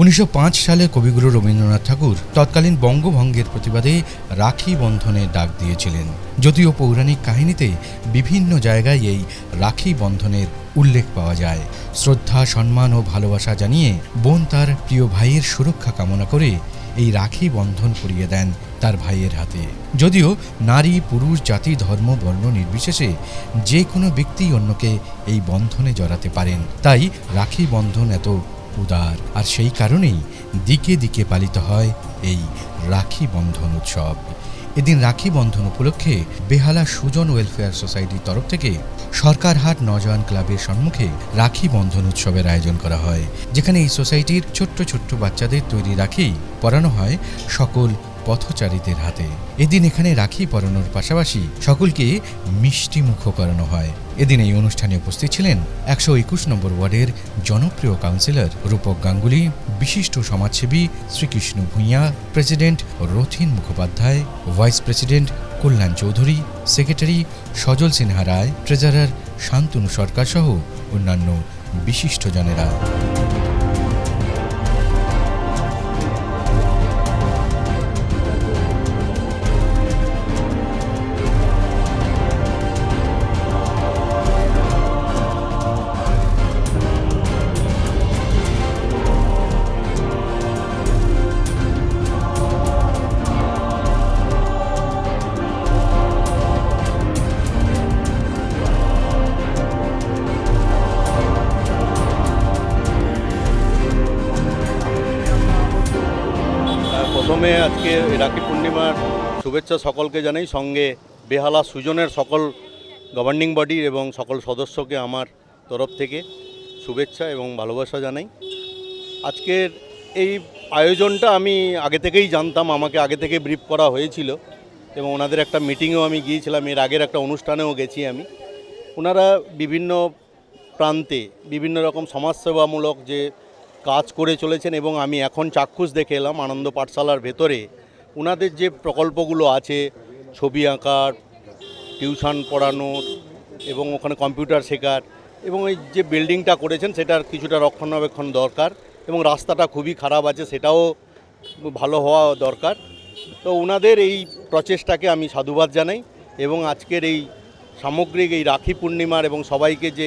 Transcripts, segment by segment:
উনিশশো পাঁচ সালে কবিগুরু রবীন্দ্রনাথ ঠাকুর তৎকালীন বঙ্গভঙ্গের প্রতিবাদে রাখি বন্ধনে ডাক দিয়েছিলেন। যদিও পৌরাণিক কাহিনীতে বিভিন্ন জায়গায় এই রাখি বন্ধনের উল্লেখ পাওয়া যায়। শ্রদ্ধা, সম্মান ও ভালোবাসা জানিয়ে বোন তার প্রিয় ভাইয়ের সুরক্ষা কামনা করে এই রাখি বন্ধন করিয়ে দেন তার ভাইয়ের হাতে। যদিও নারী, পুরুষ, জাতি, ধর্ম, বর্ণ নির্বিশেষে যে কোনো ব্যক্তি অন্যকে এই বন্ধনে জড়াতে পারেন। তাই রাখি বন্ধন এত উদার। আর সেই কারণেই দিকে দিকে পালিত হয় এই রাখি বন্ধন উৎসব। এদিন রাখি বন্ধন উপলক্ষে বেহালা সুজন ওয়েলফেয়ার সোসাইটির তরফ থেকে সরকারহাট নজওয়ান ক্লাবের সম্মুখে রাখি বন্ধন উৎসবের আয়োজন করা হয়, যেখানে এই সোসাইটির ছোট্ট ছোট্ট বাচ্চাদের তৈরি রাখি পরানো হয় সকল পথচারীদের হাতে। এদিন এখানে রাখি পরানোর পাশাপাশি সকলকে মিষ্টি মুখ করানো হয়। এদিন এই অনুষ্ঠানে উপস্থিত ছিলেন একশো একুশ নম্বর ওয়ার্ডের জনপ্রিয় কাউন্সিলর রূপক গাঙ্গুলি, বিশিষ্ট সমাজসেবী Srikrishna Bhuiyan, president Rathin Mukhopadhyay, vice president Kalyan Chowdhury, secretary Sajal Sinha Roy, treasurer Santanu Sarkar সহ অন্যান্য বিশিষ্টজনেরা। আজকে রাখি পূর্ণিমার শুভেচ্ছা সকলকে জানাই। সঙ্গে বেহালা সুজনের সকল গভর্নিং বডির এবং সকল সদস্যকে আমার তরফ থেকে শুভেচ্ছা এবং ভালোবাসা জানাই। আজকের এই আয়োজনটা আমি আগে থেকেই জানতাম, আমাকে আগে থেকে ব্রিফ করা হয়েছিল এবং ওনাদের একটা মিটিংয়েও আমি গিয়েছিলাম, এর আগের একটা অনুষ্ঠানেও গেছি আমি। ওনারা বিভিন্ন প্রান্তে বিভিন্ন রকম সমাজসেবামূলক যে কাজ করে চলেছেন এবং আমি এখন চাক্ষুষ দেখে এলাম আনন্দ পাঠশালার ভেতরে। ওনাদের যে প্রকল্পগুলো আছে, ছবি আঁকার, টিউশন পড়ানোর এবং ওখানে কম্পিউটার শেখার এবং এই যে বিল্ডিংটা করেছেন সেটার কিছুটা রক্ষণাবেক্ষণ দরকার এবং রাস্তাটা খুবই খারাপ আছে সেটাও ভালো হওয়া দরকার। তো ওনাদের এই প্রচেষ্টাকে আমি সাধুবাদ জানাই এবং আজকের এই সামগ্রিক এই রাখি পূর্ণিমার এবং সবাইকে যে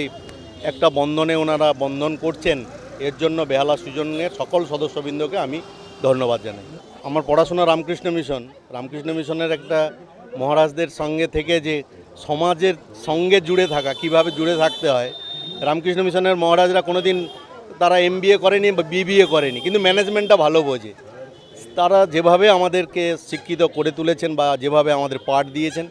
একটা বন্ধনে ওনারা বন্ধন করছেন এর জন্য বেহালা সুজনের সকল সদস্যবৃন্দকে আমি ধন্যবাদ জানাই। আমার পড়াশোনা রামকৃষ্ণ মিশন। রামকৃষ্ণ মিশনের একটা মহারাজদের সঙ্গে থেকে যে সমাজের সঙ্গে জুড়ে থাকা, কীভাবে জুড়ে থাকতে হয়, রামকৃষ্ণ মিশনের মহারাজরা কোনোদিন তারা এম করেনি বা বিবিএ করেনি, কিন্তু ম্যানেজমেন্টটা ভালো বোঝে। তারা যেভাবে আমাদেরকে শিক্ষিত করে তুলেছেন বা যেভাবে আমাদের পাঠ দিয়েছেন,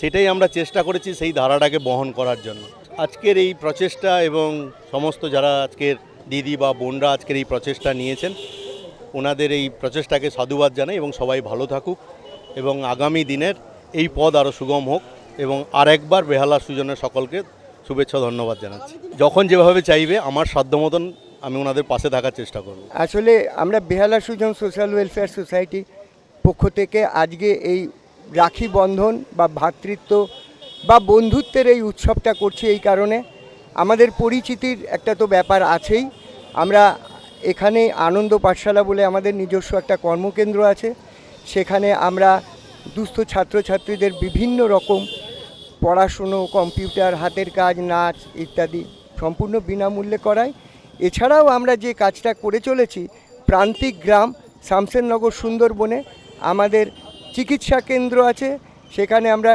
সেটাই আমরা চেষ্টা করেছি সেই ধারাটাকে বহন করার জন্য। আজকের এই প্রচেষ্টা এবং সমস্ত যারা আজকের দিদি বা বোনরা আজকের এই প্রচেষ্টা নিয়েছেন। ওনাদের এই প্রচেষ্টাকে সাধুবাদ জানাই এবং সবাই ভালো থাকুক এবং আগামী দিনের এই পদ আরও সুগম হোক এবং আরেকবার বেহালা সুজনের সকলকে শুভেচ্ছা ধন্যবাদ জানাচ্ছি। যখন যেভাবে চাইবে আমার সাধ্য মতন আমি ওনাদের পাশে থাকার চেষ্টা করব। আসলে আমরা Behala Sujan social welfare society পক্ষ থেকে আজকে এই রাখি বন্ধন বা ভ্রাতৃত্ব বা বন্ধুত্বের এই উৎসবটা করছি এই কারণে। আমাদের পরিচিতির একটা তো ব্যাপার আছেই। আমরা এখানে আনন্দ পাঠশালা বলে আমাদের নিজস্ব একটা কর্মকেন্দ্র আছে। সেখানে আমরা দুস্থ ছাত্রছাত্রীদের বিভিন্ন রকম পড়াশুনো, কম্পিউটার, হাতের কাজ, নাচ ইত্যাদি সম্পূর্ণ বিনামূল্যে করাই এছাড়াও আমরা যে কাজটা করে চলেছি, প্রান্তিক গ্রাম শামসেরনগর সুন্দরবনে আমাদের চিকিৎসা কেন্দ্র আছে। সেখানে আমরা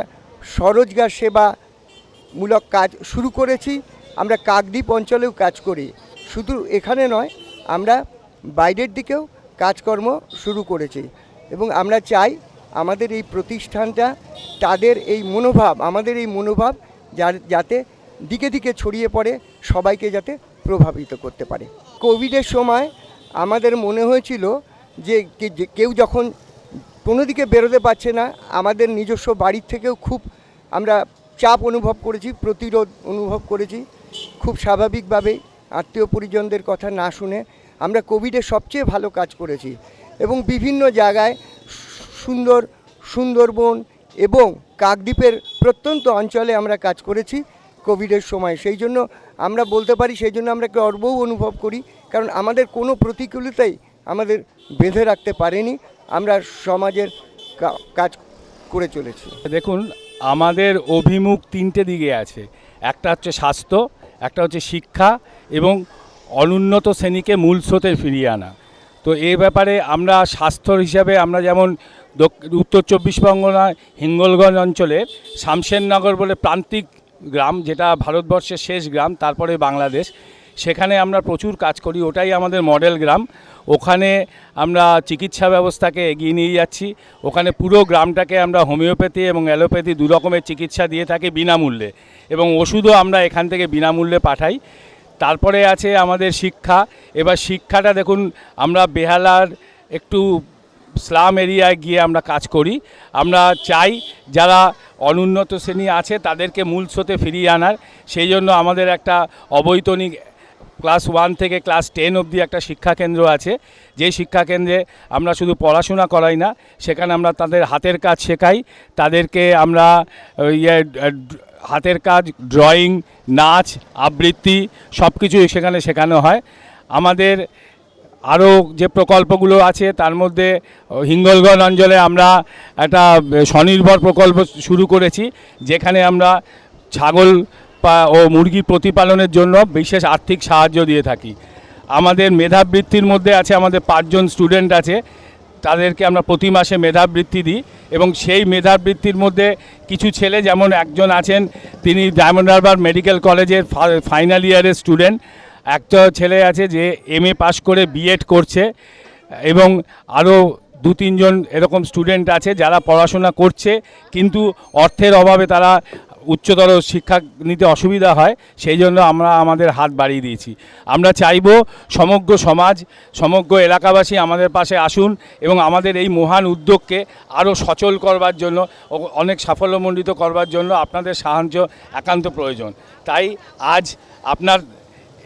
স্বরোজগার সেবা মূলক কাজ শুরু করেছি। আমরা কাকদ্বীপ অঞ্চলেও কাজ করি। শুধু এখানে নয়, আমরা বাইরের দিকেও কাজকর্ম শুরু করেছি এবং আমরা চাই আমাদের এই প্রতিষ্ঠানটা, তাদের এই মনোভাব, আমাদের এই মনোভাব যার, যাতে দিকে দিকে ছড়িয়ে পড়ে, সবাইকে যাতে প্রভাবিত করতে পারে। কোভিডের সময় আমাদের মনে হয়েছিল যে কেউ যখন কোনো দিকে বেরোতে পারছে না, আমাদের নিজস্ব বাড়ির থেকেও খুব আমরা চাপ অনুভব করেছি, প্রতিরোধ অনুভব করেছি। খুব স্বাভাবিকভাবেই আত্মীয় পরিজনদের কথা না শুনে আমরা কোভিডে সবচেয়ে ভালো কাজ করেছি এবং বিভিন্ন জায়গায় সুন্দর সুন্দরবন এবং কাকদ্বীপের প্রত্যন্ত অঞ্চলে আমরা কাজ করেছি কোভিডের সময়। সেই জন্য আমরা বলতে পারি, সেই জন্য আমরা গর্বও অনুভব করি, কারণ আমাদের কোনো প্রতিকূলতাই আমাদের বেঁধে রাখতে পারেনি। আমরা সমাজের কাজ করে চলেছি। দেখুন, আমাদের অভিমুখ তিনটে দিকে আছে। একটা হচ্ছে স্বাস্থ্য একটা হচ্ছে শিক্ষা এবং অনুন্নত শ্রেণীকে মূল স্রোতে ফিরিয়ে আনা। তো এ ব্যাপারে আমরা স্বাস্থ্য হিসাবে আমরা যেমন উত্তর চব্বিশ পরগনা, হিঙ্গলগঞ্জ অঞ্চলের শামশেরনগর বলে প্রান্তিক গ্রাম, যেটা ভারতবর্ষের শেষ গ্রাম, তারপরে বাংলাদেশ। সেখানে আমরা প্রচুর কাজ করি, ওটাই আমাদের মডেল গ্রাম। ওখানে আমরা চিকিৎসা ব্যবস্থাকে এগিয়ে নিয়ে যাচ্ছি। ওখানে পুরো গ্রামটাকে আমরা হোমিওপ্যাথি এবং অ্যালোপ্যাথি দু রকমের চিকিৎসা দিয়ে থাকি বিনামূল্যে এবং ওষুধও আমরা এখান থেকে বিনামূল্যে পাঠাই। তারপরে আছে আমাদের শিক্ষা। এবার শিক্ষাটা দেখুন, আমরা বেহালার একটু স্লাম এরিয়ায় গিয়ে আমরা কাজ করি। আমরা চাই যারা অনুন্নত শ্রেণি আছে তাদেরকে মূল স্রোতে ফিরিয়ে আনার। সেই জন্য আমাদের একটা অবৈতনিক ক্লাস ওয়ান থেকে ক্লাস টেন অবধি একটা শিক্ষাকেন্দ্র আছে। যে শিক্ষাকেন্দ্রে আমরা শুধু পড়াশোনা করাই না, সেখানে আমরা তাদের হাতের কাজ শেখাই। তাদেরকে আমরা ইয়ে হাতের কাজ, ড্রয়িং, নাচ, আবৃত্তি সব কিছুই সেখানে শেখানো হয়। আমাদের আরও যে প্রকল্পগুলো আছে, তার মধ্যে হিঙ্গলগঞ্জ অঞ্চলে আমরা একটা স্বনির্ভর প্রকল্প শুরু করেছি, যেখানে আমরা ছাগল ও মুরগি প্রতিপালনের জন্য বিশেষ আর্থিক সাহায্য দিয়ে থাকি। আমাদের মেধাবৃত্তির মধ্যে আছে আমাদের পাঁচজন স্টুডেন্ট আছে। তাদেরকে আমরা প্রতি মাসে মেধাবৃত্তি দিই এবং সেই মেধাবৃত্তির মধ্যে কিছু ছেলে যেমন একজন আছেন, তিনি ডায়মন্ড হারবার মেডিকেল কলেজের ফাইনাল ইয়ারের স্টুডেন্ট। একটা ছেলে আছে যে এম এ পাশ করে বিএড করছে এবং আরও দু তিনজন এরকম স্টুডেন্ট আছে যারা পড়াশোনা করছে, কিন্তু অর্থের অভাবে তারা উচ্চতর শিক্ষা নিতে অসুবিধা হয়, সেই জন্য আমরা আমাদের হাত বাড়িয়ে দিয়েছি। আমরা চাইব সমগ্র সমাজ, সমগ্র এলাকাবাসী আমাদের পাশে আসুন এবং আমাদের এই মহান উদ্যোগকে আরও সচল করবার জন্য অনেক সাফল্যমণ্ডিত করবার জন্য আপনাদের সাহায্য একান্ত প্রয়োজন। তাই আজ আপনার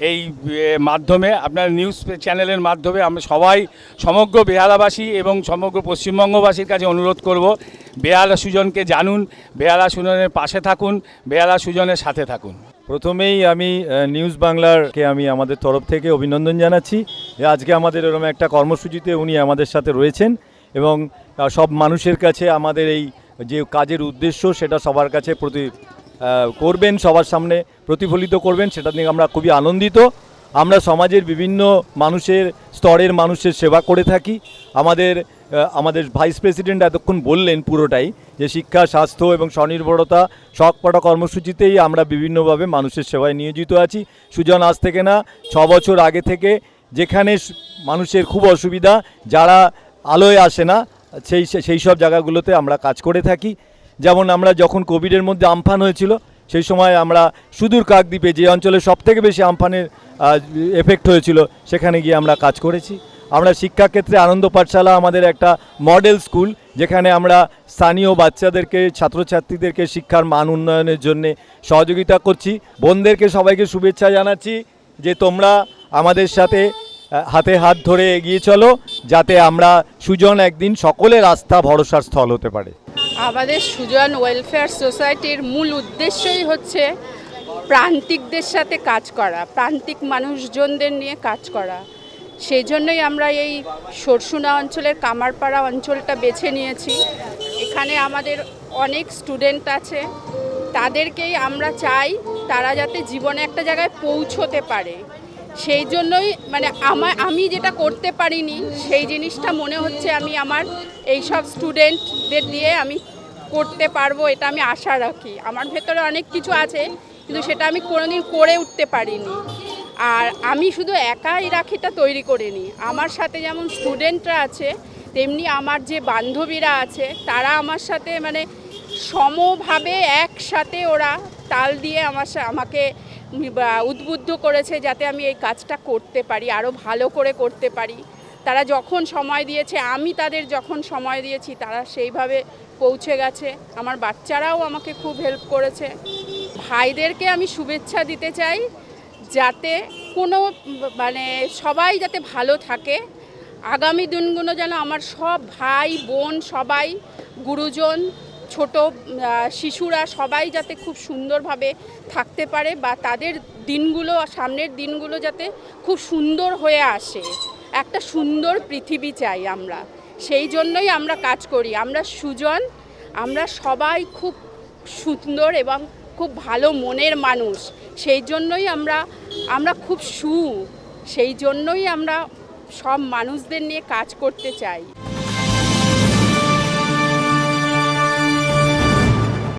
এই মাধ্যমে, আপনার নিউজ চ্যানেলের মাধ্যমে আমরা সবাই সমগ্র বেহালাবাসী এবং সমগ্র পশ্চিমবঙ্গবাসীর কাছে অনুরোধ করব, বেহালা সুজনকে জানুন, বেহালা সুজনের পাশে থাকুন, বেহালা সুজনের সাথে থাকুন। প্রথমেই আমি নিউজ বাংলারকে আমি আমাদের তরফ থেকে অভিনন্দন জানাচ্ছি যে আজকে আমাদের এরকম একটা কর্মসূচিতে উনি আমাদের সাথে রয়েছেন এবং সব মানুষের কাছে আমাদের এই যে কাজের উদ্দেশ্য সেটা সবার কাছে প্রতি করবেন, সবার সামনে প্রতিফলিত করবেন, সেটা নিয়ে আমরা খুবই আনন্দিত। আমরা সমাজের বিভিন্ন মানুষের, স্তরের মানুষের সেবা করে থাকি। আমাদের আমাদের ভাইস প্রেসিডেন্ট এতক্ষণ বললেন পুরোটাই যে শিক্ষা, স্বাস্থ্য এবং স্বনির্ভরতা শখপাটা কর্মসূচিতেই আমরা বিভিন্নভাবে মানুষের সেবায় নিয়োজিত আছি। সুজন, আজ থেকে না, ছ বছর আগে থেকে যেখানে মানুষের খুব অসুবিধা, যারা আলোয় আসে না, সেই সেই সব জায়গাগুলোতে আমরা কাজ করে থাকি। যেমন আমরা যখন কোভিডের মধ্যে আমফান হয়েছিল, সেই সময় আমরা সুদূর কাকদ্বীপে যে অঞ্চলে সবথেকে বেশি আমফানের এফেক্ট হয়েছিল, সেখানে গিয়ে আমরা কাজ করেছি। আমরা শিক্ষাক্ষেত্রে আনন্দ পাঠশালা আমাদের একটা মডেল স্কুল যেখানে আমরা স্থানীয় বাচ্চাদেরকে, ছাত্রছাত্রীদেরকে শিক্ষার মান উন্নয়নের জন্যে সহযোগিতা করছি। বোনদেরকে সবাইকে শুভেচ্ছা জানাচ্ছি যে তোমরা আমাদের সাথে হাতে হাত ধরে এগিয়ে চলো, যাতে আমরা সুজন একদিন সকলের আস্থা, ভরসার স্থল হতে পারে। আমাদের সুজন ওয়েলফেয়ার সোসাইটির মূল উদ্দেশ্যই হচ্ছে প্রান্তিকদের সাথে কাজ করা, প্রান্তিক মানুষজনদের নিয়ে কাজ করা। সেই জন্যই আমরা এই সরসুনা অঞ্চলের কামারপাড়া অঞ্চলটা বেছে নিয়েছি। এখানে আমাদের অনেক স্টুডেন্ট আছে। তাদেরকেই আমরা চাই তারা যাতে জীবনে একটা জায়গায় পৌঁছোতে পারে। সেই জন্যই মানে আমার, আমি যেটা করতে পারিনি, সেই জিনিসটা মনে হচ্ছে আমি আমার এই সব স্টুডেন্টদের দিয়ে আমি করতে পারব, এটা আমি আশা রাখি। আমার ভেতরে অনেক কিছু আছে, কিন্তু সেটা আমি কোনোদিন করে উঠতে পারিনি। আর আমি শুধু একা এই রাখিটা তৈরি করিনি। আমার সাথে যেমন স্টুডেন্টরা আছে, তেমনি আমার যে বান্ধবীরা আছে, তারা আমার সাথে মানে সমভাবে একসাথে ওরা তাল দিয়ে আমার আমাকে উদ্বুদ্ধ করেছে যাতে আমি এই কাজটা করতে পারি আরও ভালো করে করতে পারি। তারা যখন সময় দিয়েছে, আমি তাদের যখন সময় দিয়েছি, তারা সেইভাবে পৌঁছে গেছে। আমার বাচ্চারাও আমাকে খুব হেল্প করেছে। ভাইদেরকে আমি শুভেচ্ছা দিতে চাই, যাতে কোনো মানে সবাই যাতে ভালো থাকে। আগামী দিনগুলো যেন আমার সব ভাই, বোন, সবাই, গুরুজন ছোট শিশুরা সবাই যাতে খুব সুন্দরভাবে থাকতে পারে বা তাদের দিনগুলো, সামনের দিনগুলো যাতে খুব সুন্দর হয়ে আসে। একটা সুন্দর পৃথিবী চাই আমরা। সেই জন্যই আমরা কাজ করি। আমরা সুজন, আমরা সবাই খুব সুন্দর এবং খুব ভালো মনের মানুষ। সেই জন্যই আমরা আমরা খুব সু। সেই জন্যই আমরা সব মানুষদের নিয়ে কাজ করতে চাই।